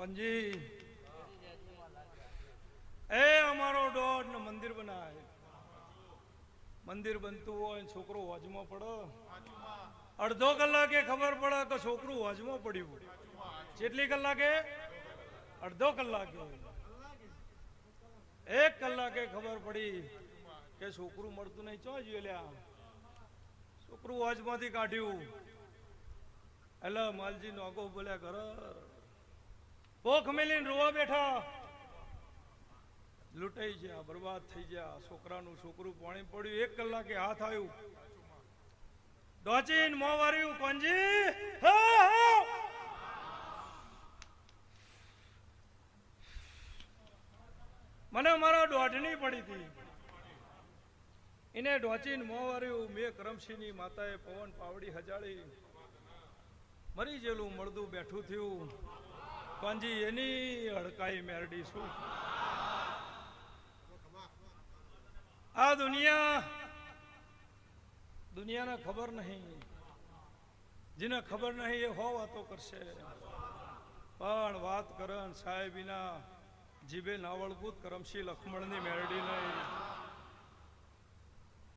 કોનજી એ અમારો દોઢ ને મંદિર બનાય મંદિર બનતું હોય છોકરો હોજમાં પડે. અડધો કલાકે ખબર પડે કે છોકરું હોજમાં પડ્યું. કેટલી કલાકે? અડધો કલાકે એક કલાકે ખબર પડી કે છોકરું મળતું નહીં. ચો જોઈ લ્યા? છોકરું હોજમાંથી કાઢ્યું. એટલે માલજી નોકો બોલ્યા, ઘર પોખ મેલીને રોવા બેઠા. લૂંટાઈ ગયા, બરબાદ થઈ ગયા. છોકરાનું છોકરું પાણી પડ્યું, એક કલાકે હાથ આવ્યું. ડોચીન મો વાર્યું કોંજી. મને મારા દોઢની પડી હતી. એને ડોચીન મો વાર્યું મેં કરમસિંહની માતાએ પવન પાવડી હજાળી. મરી જેલું, મળદું બેઠું થયું. કોંજી એની હડકાઈ મેરડી શું આ દુનિયા, દુનિયાને ખબર નહીં. જેને ખબર નહીં એ હો વાતો કરશે. પણ વાત કરન સાહેબીના જીભે નાવળભૂત કરમશી લખમણની મેરડી નહીં.